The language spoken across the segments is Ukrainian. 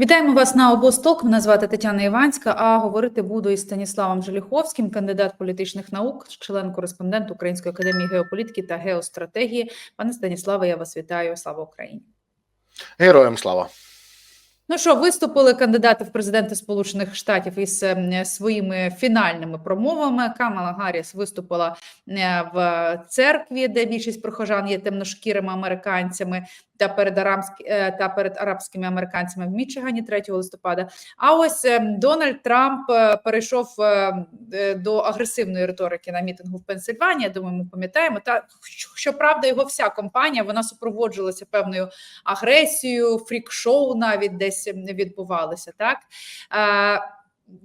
Вітаємо вас на обосток. Мене звати Тетяна Іванська. А говорити буду із Станіславом Желіховським, кандидат політичних наук, член-кореспондент Української академії геополітики та геостратегії. Пане Станіславе, я вас вітаю. Слава Україні! Героям слава. Ну що, виступили кандидати в президенти Сполучених Штатів із е, своїми фінальними промовами. Камала Гарріс виступила е, в церкві, де більшість прихожан є темношкірими американцями та перед арамські, е, та перед арабськими американцями в Мічигані 3 листопада. А ось е, Дональд Трамп е, перейшов е, до агресивної риторики на мітингу в Пенсильванії. Я думаю, ми пам'ятаємо. Та щоправда, його вся компанія вона супроводжувалася певною агресією, фрік-шоу навіть десь відбувалися. Так Е,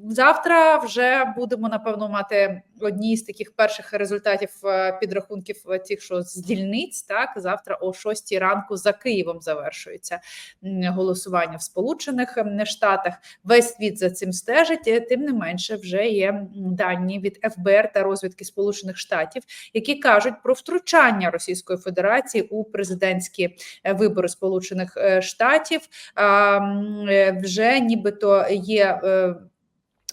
завтра вже будемо напевно мати одні з таких перших результатів е, підрахунків е, тих, що з дільниць. Так завтра о 6 ранку за Києвом завершується голосування в Сполучених Штатах. Весь світ за цим стежить. е, Тим не менше, вже є дані від ФБР та розвідки Сполучених Штатів, які кажуть про втручання Російської Федерації у президентські вибори Сполучених Штатів. Вже нібито є.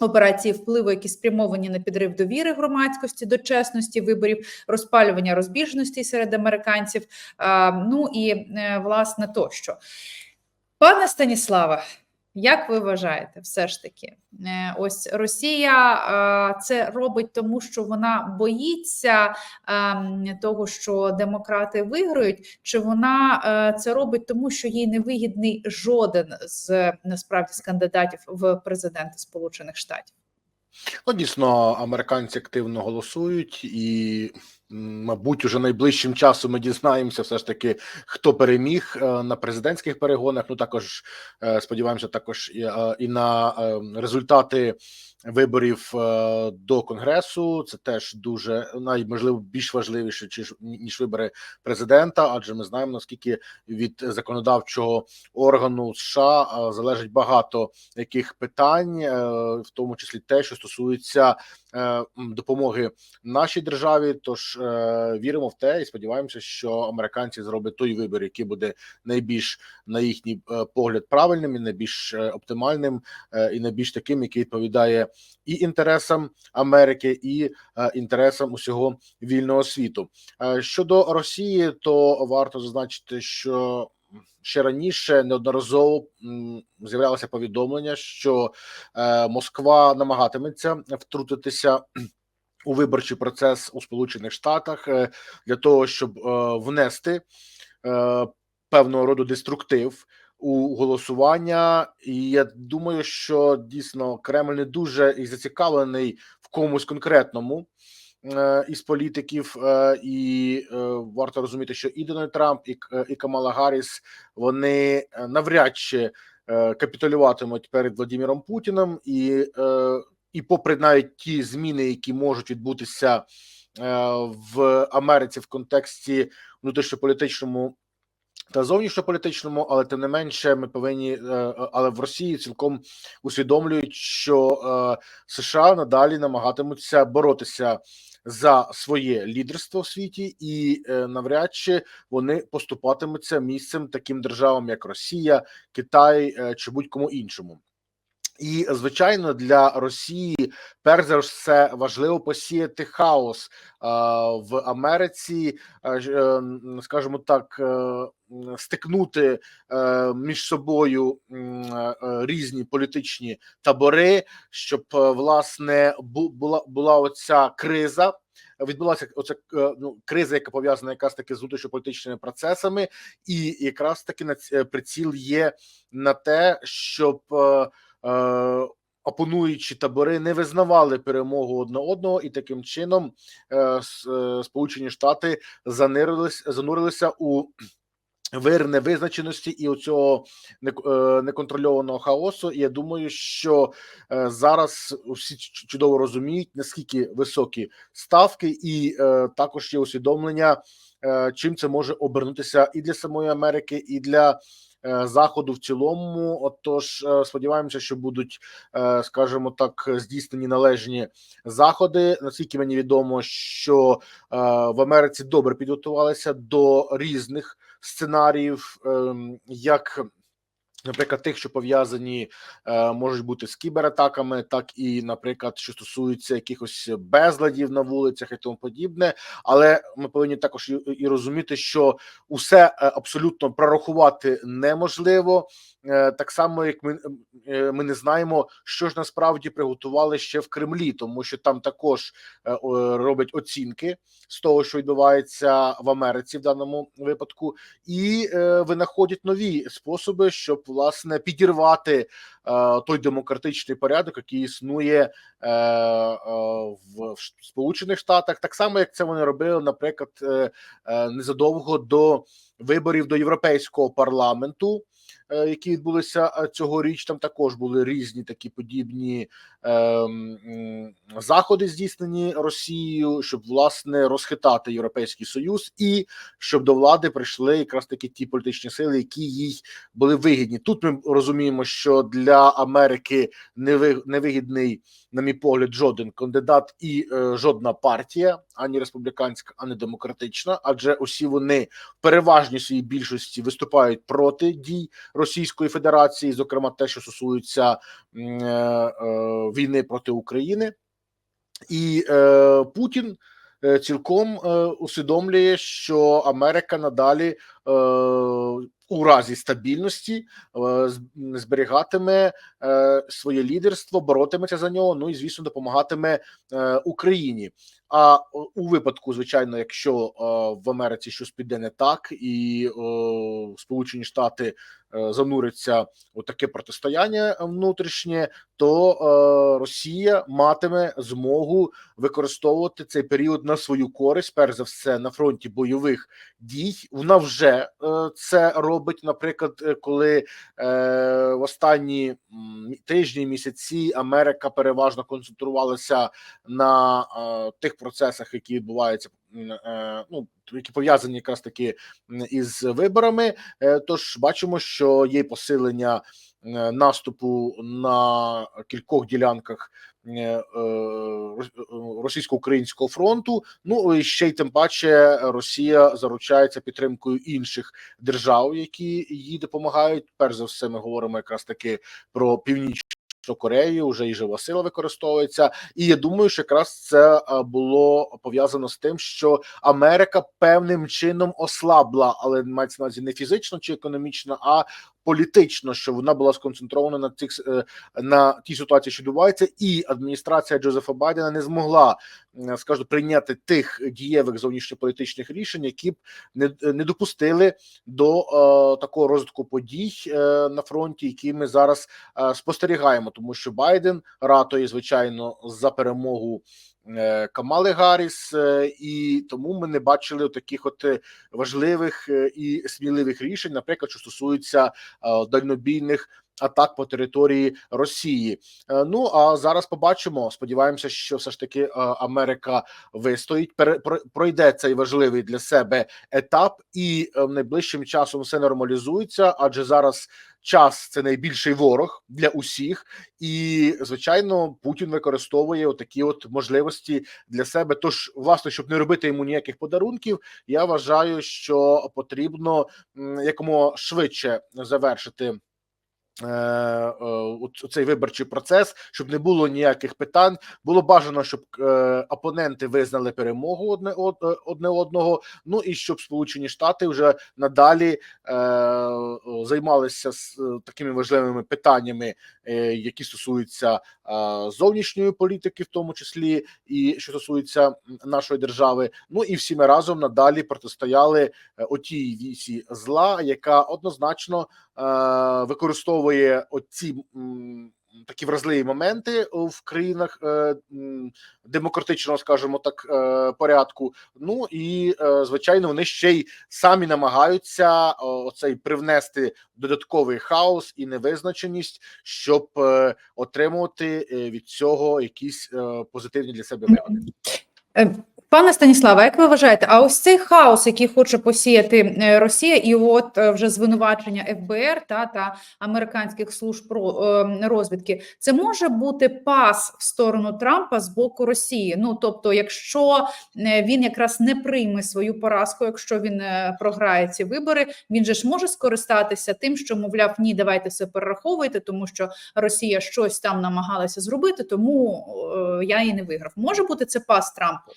Операції впливу, які спрямовані на підрив довіри громадськості до чесності виборів, розпалювання розбіжностей серед американців. Ну і е, власне тощо. Пане Станіславе, як ви вважаєте, все ж таки, е, ось Росія е, це робить тому, що вона боїться ем, того, що демократи виграють, чи вона е, це робить тому, що їй не вигідний жоден з насправді з кандидатів в президенти Сполучених Штатів? Ну, дійсно, американці активно голосують, і, мабуть, уже найближчим часом ми дізнаємося, все ж таки, хто переміг е, на президентських перегонах. Ну також е, сподіваємося, також і, е, на результати виборів е, до конгресу. Це теж дуже найможливо більш важливіше, ніж вибори президента, адже ми знаємо наскільки від законодавчого органу США е, залежить багато яких питань, е, в тому числі те, що стосується допомоги нашій державі. Тож віримо в те і сподіваємося, що американці зроблять той вибір, який буде найбільш на їхній погляд правильним і найбільш оптимальним, і найбільш таким, який відповідає і інтересам Америки, і е, інтересам усього вільного світу. Е, Щодо Росії, то варто зазначити, що ще раніше неодноразово з'являлося повідомлення, що е, Москва намагатиметься втрутитися. У виборчий процес у Сполучених Штатах для того, щоб внести певного роду деструктив у голосування, і я думаю, що дійсно Кремль не дуже і зацікавлений в комусь конкретному е, із політиків, е, і е, варто розуміти, що і Дональд Трамп, і, і Камала Гарріс вони навряд чи капітулюватимуть перед Владимиром Путіним, і, і попри навіть ті зміни, які можуть відбутися в Америці в контексті внутрішньополітичному та зовнішньополітичному, але тим не менше, ми повинні, е, е, але в Росії цілком усвідомлюють, що е, США надалі намагатимуться боротися за своє лідерство в світі, і навряд чи вони поступатимуться місцем таким державам, як Росія, Китай чи будь-кому іншому. І звичайно, для Росії перш за все важливо посіяти хаос в Америці, е, скажімо так, е, стикнути е, між собою різні політичні табори, щоб власне була була оця криза. Відбулася оця ну, криза, яка пов'язана якраз таки з внутрішньополітичними процесами, і якраз таки на приціл є на те, щоб опонуючі табори не визнавали перемогу одне одного, і таким чином е, е, Сполучені Штати занирились, занурилися у вир невизначеності і у цього не- е, неконтрольованого хаосу. І я думаю, що е, зараз всі чудово розуміють наскільки високі ставки, і е, також є усвідомлення, е, чим це може обернутися і для самої Америки, і для е, заходу в цілому. Отож, е, сподіваємося, що будуть, е, скажімо так, здійснені належні заходи. Наскільки мені відомо, що е, в Америці добре підготувалися до різних сценаріїв, ем, як Наприклад, тих, що пов'язані е, можуть бути з кібератаками, так і, наприклад, що стосуються якихось безладів на вулицях і тому подібне. Але ми повинні також і, розуміти, що усе е, абсолютно прорахувати неможливо. Е, так само, як ми, ми не знаємо, що ж насправді приготували ще в Кремлі, тому що там також роблять оцінки з того, що відбувається в Америці в даному випадку, і винаходять нові способи, щоб власне підірвати е, той демократичний порядок, який існує е, е, в Сполучених Штатах, так само як це вони робили, наприклад, незадовго до виборів до європейського парламенту. Е, Які відбулися е, цьогоріч, там також були різні такі подібні ем, заходи, здійснені Росією, щоб власне розхитати європейський союз, і щоб до влади прийшли якраз таки ті політичні сили, які їй були вигідні. Тут ми розуміємо, що для Америки неви- невигідний, на мій погляд, жоден кандидат і е, жодна партія, ані республіканська, ані демократична, адже усі вони в своїй більшості виступають проти дій Російської Федерації, зокрема те, що стосується е, е, війни проти України, і е, Путін цілком усвідомлює, що Америка надалі у разі стабільності зберігатиме своє лідерство, боротиметься за нього. Ну і звісно, допомагатиме Україні. А у випадку, звичайно, якщо в Америці щось піде не так, і Сполучені Штати е, зануряться у таке протистояння внутрішнє, то е, Росія матиме змогу використовувати цей період на свою користь, перш за все на фронті бойових дій. Вона вже е, це робить. Наприклад, коли в останні тижні місяці Америка переважно концентрувалася на тих процесах, які відбуваються. Е, Ну які пов'язані якраз таки із виборами. Е, Тож бачимо, що є посилення е, наступу на кількох ділянках рос- російсько-українського фронту. Ну і ще й тим паче Росія заручається підтримкою інших держав, які їй допомагають. Перш за все, ми говоримо якраз таки про північну. Корею вже і жива сила використовується, і я думаю, що якраз це було пов'язано з тим, що Америка певним чином ослабла, але мається на увазі не фізично чи економічно, а політично, що вона була сконцентрована на цих е, на тій ситуації, що відбувається, і адміністрація Джозефа Байдена не змогла скажу прийняти тих дієвих зовнішньополітичних рішень, які б не, не допустили до е, такого розвитку подій е, на фронті, які ми зараз е, спостерігаємо, тому що Байден ратує звичайно за перемогу. Е, Камали Гарріс, е, і тому ми не бачили таких от е, важливих і сміливих рішень, наприклад, що стосуються е, дальнобійних атак по території Росії. Е, Ну а зараз побачимо. Сподіваємося, що все ж таки е, Америка вистоїть, пройде цей важливий для себе етап, і е, найближчим часом все нормалізується, адже зараз. Час це найбільший ворог для усіх, і звичайно, Путін використовує такі от можливості для себе. Тож, власне, щоб не робити йому ніяких подарунків, я вважаю, що потрібно якомога швидше завершити. Е, е, у цей виборчий процес, щоб не було ніяких питань. Було бажано, щоб е, опоненти визнали перемогу одне е, одне одного. Ну і щоб Сполучені Штати вже надалі е, займалися е, такими важливими питаннями, е, які стосуються е, зовнішньої політики, в тому числі і що стосується нашої держави. Ну і всі разом надалі протистояли е, отій вісі зла, яка однозначно е, використовує оці такі вразливі моменти в країнах е, демократичного, скажімо так, е, порядку. Ну і е, звичайно, вони ще й самі намагаються е, оцей привнести додатковий хаос і невизначеність, щоб е, отримувати е, від цього якісь е, позитивні для себе вигоди. Пане Станіславе, як ви вважаєте, а ось цей хаос, який хоче посіяти е, Росія, і от е, вже звинувачення ФБР та, та американських служб е, розвідки, це може бути пас в сторону Трампа з боку Росії. Ну тобто, якщо він якраз не прийме свою поразку, якщо він програє ці вибори, він же ж може скористатися тим, що мовляв, ні, давайте все перераховуйте, тому що Росія щось там намагалася зробити, тому я і не виграв. Може бути це пас Трампу.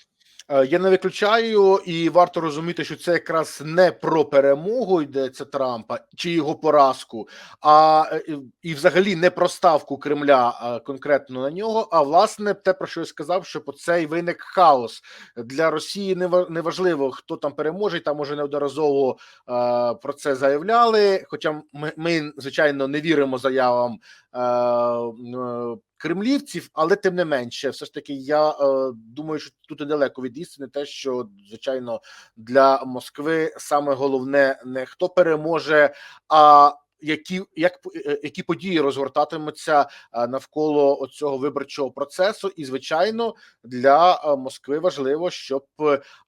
Е, Я не виключаю, і варто розуміти, що це якраз не про перемогу йдеться Трампа чи його поразку, а е, і- взагалі не про ставку Кремля а, конкретно на нього. А власне те, про що я сказав, що по цей виник хаос для Росії. Не ва- хто там переможе, там уже неодноразово е, про це заявляли. Хоча ми, ми звичайно не віримо заявам е, е, кремлівців, але тим не менше, все ж таки, я е, думаю, що тут недалеко від істини, те, що звичайно для Москви саме головне не хто переможе, а які як е, які події розгортатимуться е, навколо цього виборчого процесу, і звичайно для е, Москви важливо, щоб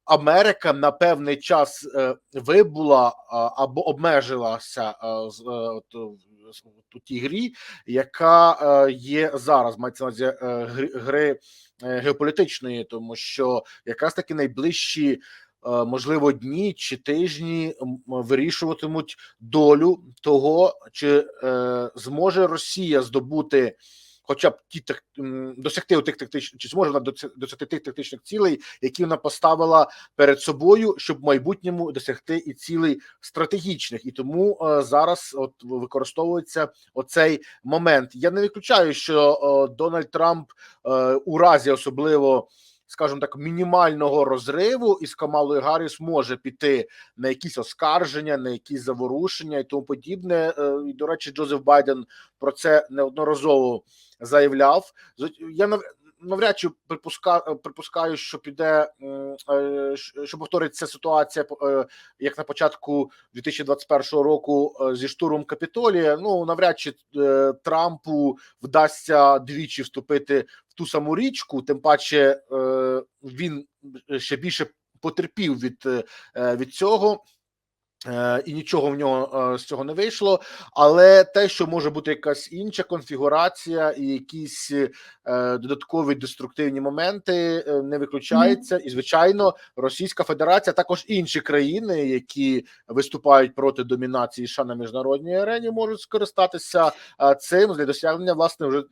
Америка на певний час вибула або обмежилася з у тій грі, яка е, є зараз, мається на е, гри, е, геополітичної, тому що якраз таки найближчі. Можливо, дні чи тижні вирішуватимуть долю того, чи зможе Росія здобути хоча б ті так досягти тих тактичних, чи зможе вона досягти тих тактичних цілей, які вона поставила перед собою, щоб в майбутньому досягти і цілей стратегічних, і тому е, зараз от використовується оцей момент. Я не виключаю, що е, Дональд Трамп е, у разі особливо. Скажімо так, мінімального розриву із Камалою Гарріс може піти на якісь оскарження, на якісь заворушення і тому подібне. Е, І, до речі, Джозеф Байден про це неодноразово заявляв. Я навряд чи припуска, припускаю, що піде, е, що повториться ситуація, е, як на початку 2021 року е, зі штурмом Капітолія. Ну навряд чи е, Трампу вдасться двічі вступити в ту саму річку. Тим паче е, він ще більше потерпів від, е, від цього. Е, І нічого в нього е, з цього не вийшло, але те, що може бути якась інша конфігурація і якісь е, додаткові деструктивні моменти, не виключається. І звичайно, Російська Федерація, також інші країни, які виступають проти домінації США на міжнародній арені, можуть скористатися цим для досягнення власне вже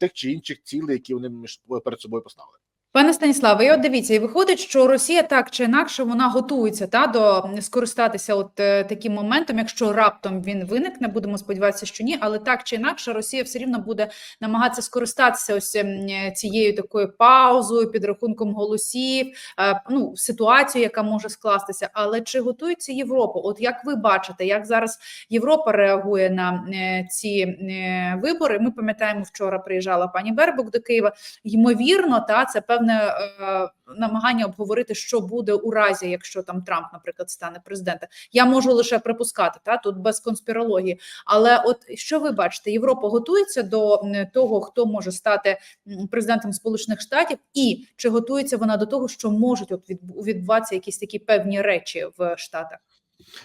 тих чи інших цілей, які вони між перед собою поставили. Пане Станіславе, і от дивіться, і виходить, що Росія так чи інакше вона готується та до скористатися от е, таким моментом, якщо раптом він виникне, будемо сподіватися, що ні, але так чи інакше, Росія все рівно буде намагатися скористатися ось ем, цією такою паузою, підрахунком голосів, е, ну ситуацією, яка може скластися. Але чи готується Європа? От як ви бачите, як зараз Європа реагує на е, ці вибори? Ми пам'ятаємо, вчора приїжджала пані Бербок до Києва ймовірно, та це певне е, намагання обговорити, що буде у разі, якщо там Трамп, наприклад, стане президентом. Я можу лише припускати, та тут без конспірології. Але от що ви бачите, Європа готується до того, хто може стати президентом Сполучених Штатів, і чи готується вона до того, що можуть от відбу- відбуватися якісь такі певні речі в Штатах?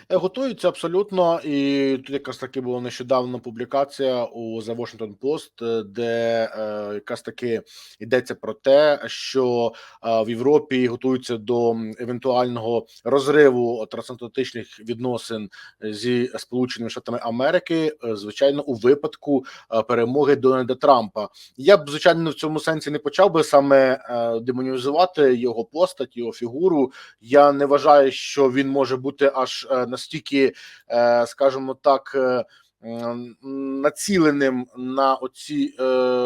Е, Готуються абсолютно, і тут якраз таки була нещодавно публікація у The Washington Post, е, де е, якраз таки йдеться про те, що е, в Європі готуються до евентуального розриву трансатлантичних відносин зі Сполученими Штатами Америки, е, звичайно, у випадку е, перемоги Дональда Трампа. Я б звичайно в цьому сенсі не почав би саме е, демонізувати його постать, його фігуру. Я не вважаю, що він може бути аж настільки, е, скажімо так. е, Націленим на оці е,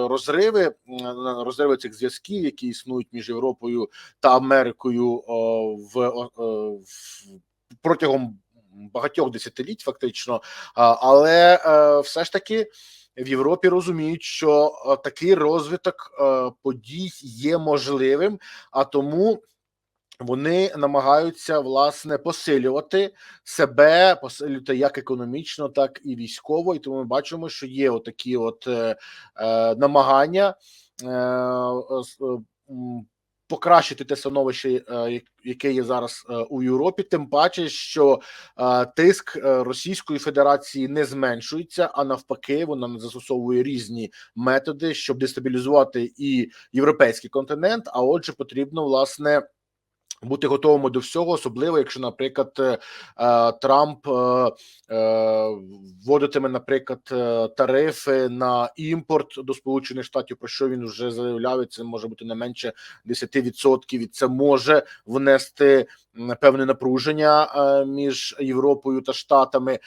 розриви, на розриви цих зв'язків, які існують між Європою та Америкою в, е, в протягом багатьох десятиліть, фактично, але е, все ж таки в Європі розуміють, що е, такий розвиток е, подій є можливим, а тому вони намагаються власне посилювати себе, посилювати як економічно, так і військово. І тому ми бачимо, що є отакі от е, е, намагання е, е, покращити те становище, е, яке є зараз у Європі, тим паче, що тиск Російської Федерації не зменшується, а навпаки, вона застосовує різні методи, щоб дестабілізувати і європейський континент. А отже, потрібно власне. Бути готовими до всього, особливо якщо, наприклад, е, е, Трамп е, вводитиме, наприклад, тарифи на імпорт до Сполучених Штатів, про що він вже заявляв, це може бути не менше 10%, і це може внести певне напруження між Європою та Штатами.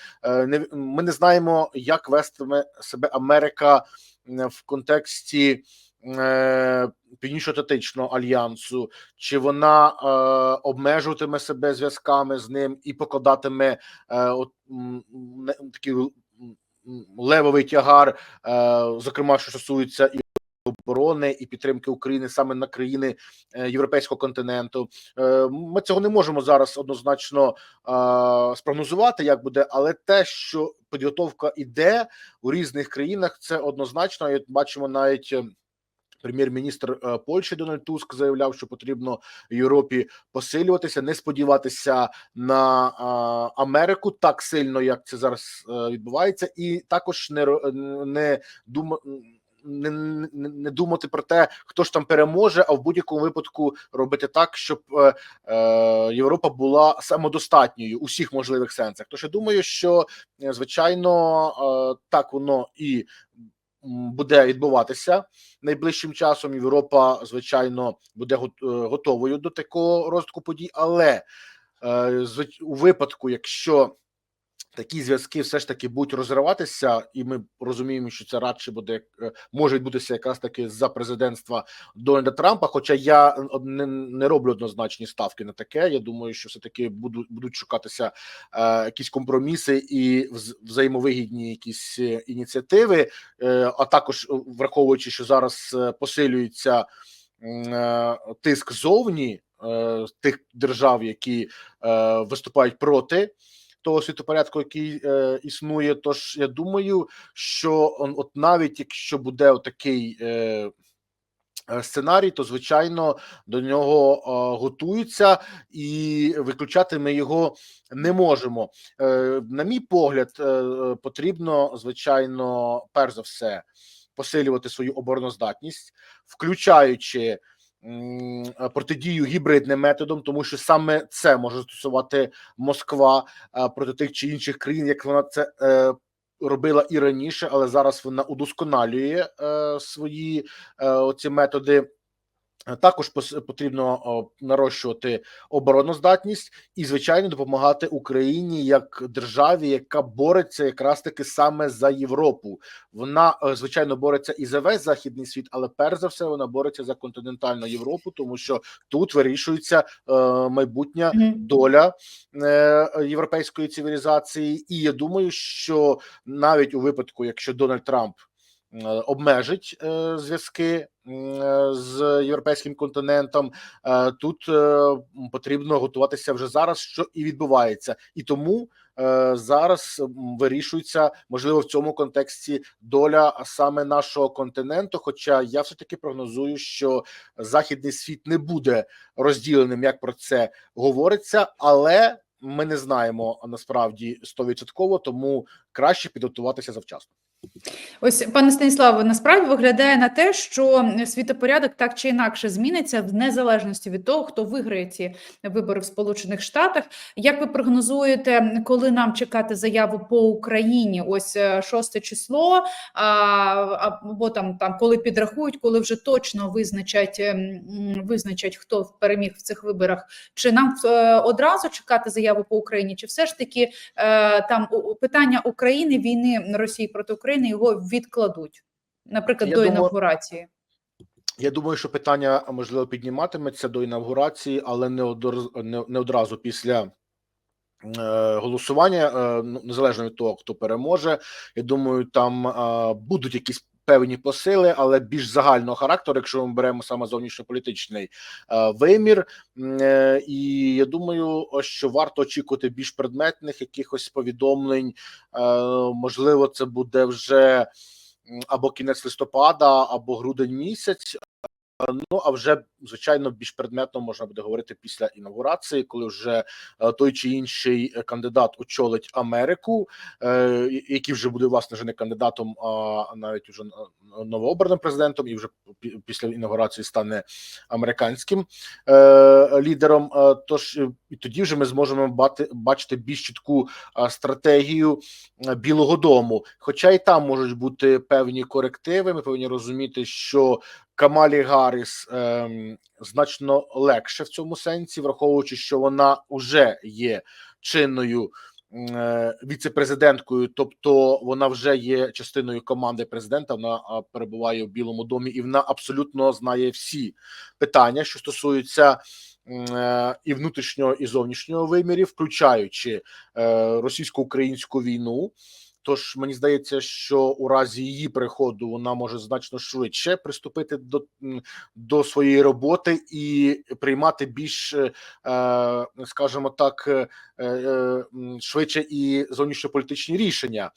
Ми не знаємо, як вестиме себе Америка в контексті. Е, Північно-Атлантичного альянсу, чи вона е, обмежуватиме себе зв'язками з ним і покладатиме е, от, м, такий м, м, левовий тягар, е, зокрема, що стосується і оборони і підтримки України саме на країни е, європейського континенту. Е, Ми цього не можемо зараз однозначно е, спрогнозувати, як буде, але те, що підготовка іде у різних країнах, це однозначно. Бачимо навіть. Е, Прем'єр-міністр е, Польщі Дональд Туск заявляв, що потрібно Європі посилюватися, не сподіватися на Америку так сильно, як це зараз е, відбувається, і також не не дума. Не, не, не думати про те, хто ж там переможе, а в будь-якому випадку робити так, щоб е, е, Європа була самодостатньою у всіх можливих сенсах. Тож я думаю, що е, звичайно е, так воно і буде відбуватися найближчим часом. Європа, звичайно, буде е, готовою до такого розвитку подій, але е, у випадку, якщо такі зв'язки все ж таки будуть розриватися, і ми розуміємо, що це радше буде е, може відбутися якраз таки за президентства Дональда Трампа. Хоча я не, не роблю однозначні ставки на таке. Я думаю, що все таки будуть будуть шукатися е, якісь компроміси і взаємовигідні якісь е, ініціативи, е, а також е, враховуючи, що зараз посилюється е, тиск зовні тих держав, які е, виступають проти того світопорядку, який е, існує. Тож я думаю, що он- от навіть якщо буде такий е, е, сценарій, то звичайно до нього готуються, і виключати ми його не можемо. Е, на мій погляд, е, потрібно звичайно, перш за все, посилювати свою обороноздатність, включаючи. Е, Протидію гібридним методом, тому що саме це може стосувати Москва е, проти тих чи інших країн, як вона це е, робила і раніше, але зараз вона удосконалює свої оці методи. Е, Також потрібно нарощувати обороноздатність і, звичайно, допомагати Україні як державі, яка бореться якраз таки саме за Європу. Вона е, звичайно бореться і за весь західний світ, але перш за все вона бореться за континентальну Європу, тому що тут вирішується е, майбутня доля європейської цивілізації. І я думаю, що навіть у випадку, якщо Дональд Трамп обмежить е, зв'язки е, з європейським континентом, е, тут е, потрібно готуватися вже зараз, що і відбувається, і тому е, зараз вирішується можливо в цьому контексті доля саме нашого континенту. Хоча я все таки прогнозую, що західний світ не буде розділеним, як про це говориться, але ми не знаємо насправді стовідсотково, тому краще підготуватися завчасно. Ось, пане Станіславе, насправді виглядає на те, що світопорядок так чи інакше зміниться в незалежності від того, хто виграє ці вибори в Сполучених Штатах. Як ви прогнозуєте, коли нам чекати заяву по Україні? Ось е, 6 число, або там, там коли підрахують, коли вже точно визначать, ем, визначать, хто переміг в цих виборах? Чи нам е, одразу чекати заяву по Україні, чи все ж таки е, там питання України, війни Росії проти України його відкладуть, наприклад, Я до думаю- інаугурації. Я думаю, що питання можливо підніматиметься до інавгурації, але не одразу не, не одразу після. е, Голосування е, ну, незалежно від того, хто переможе. Я думаю, там е, будуть якісь певні посили, але більш загального характеру, якщо ми беремо саме зовнішньополітичний е, вимір. Е, І я думаю, що варто очікувати більш предметних якихось повідомлень. Е, Можливо, це буде вже або кінець листопада, або грудень місяць. Ну а вже звичайно більш предметно можна буде говорити після інаугурації, коли вже е, той чи інший е, кандидат очолить Америку, е, який вже буде власне вже не кандидатом, а навіть уже е, новообраним президентом, і вже після інаугурації стане американським е, лідером. Е, Тож е, і тоді вже ми зможемо бачити більш чітку е, стратегію е, Білого Дому. Хоча і там можуть бути певні корективи. Ми повинні розуміти, що Камалі Гарріс ем, значно легше в цьому сенсі, враховуючи, що вона вже є чинною е, віце-президенткою, тобто вона вже є частиною команди президента. Вона перебуває в Білому домі, і вона абсолютно знає всі питання, що стосуються е, і внутрішнього, і зовнішнього вимірів, включаючи е, російсько-українську війну. Тож мені здається, що у разі її приходу вона може значно швидше приступити до, до своєї роботи і приймати більш, е, е, скажімо так, е, швидше і зовнішньополітичні рішення.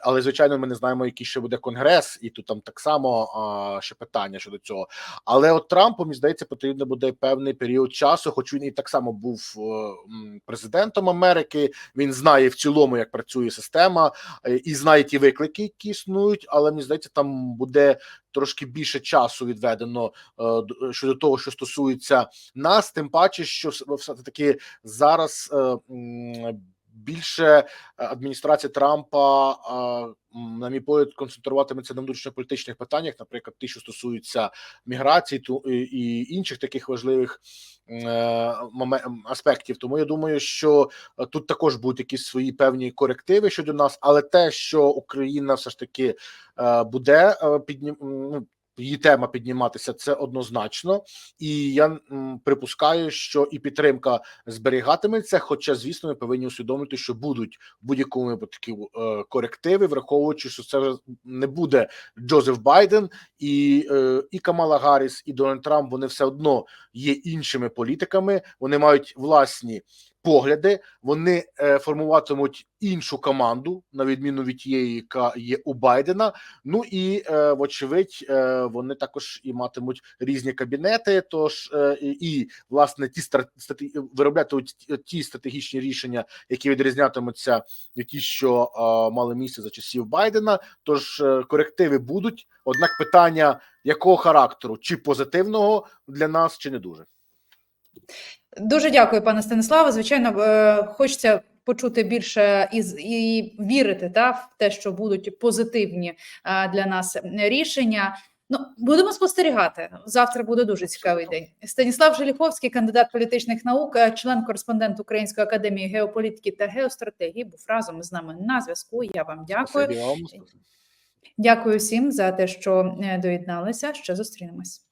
Але звичайно, ми не знаємо, який ще буде конгрес, і тут там так само а, ще питання щодо цього. Але от Трампу, мені здається, потрібно буде певний період часу, хоч він і так само був е, президентом Америки. Він знає в цілому, як працює система, е, і знає ті виклики, які існують. Але мені здається, там буде трошки більше часу відведено е, щодо того, що стосується нас, тим паче, що все таки зараз. Е, Більше адміністрація Трампа, на мій погляд, концентруватиметься на внутрішньополітичних питаннях, наприклад, ті, що стосуються міграції, ту і, інших таких важливих е, аспектів. Тому я думаю, що е, тут також будуть якісь свої певні корективи щодо нас, але те, що Україна все ж таки е, буде е, піднім, ну, її тема підніматися, це однозначно, і я припускаю, що і підтримка зберігатиметься. Хоча, звісно, ми повинні усвідомити, що будуть будь-якому випадку е, корективи, враховуючи, що це не буде Джозеф Байден і, е, і Камала Гарріс, і Дональд Трамп. Вони все одно є іншими політиками. Вони мають власні погляди. Вони е, формуватимуть іншу команду, на відміну від тієї, яка є у Байдена. Ну і е, вочевидь, е, вони також і матимуть різні кабінети. Тож і, власне ті стра- стати- вироблятимуть ті- стратегічні рішення, які відрізнятимуться від ті, що мали місце за часів Байдена. Тож корективи будуть. Однак питання якого характеру, чи позитивного для нас, чи не дуже. Дуже дякую, пане Станиславе. Звичайно, е, хочеться почути більше і, і вірити та, в те, що будуть позитивні е, для нас рішення. Ну, будемо спостерігати. Завтра буде дуже цікавий день. Станіслав Желіховський, кандидат політичних наук, е, член-кореспондент Української академії геополітики та геостратегії, був разом з нами на зв'язку. Я вам дякую. Дякую всім за те, що доєдналися. Ще зустрінемось.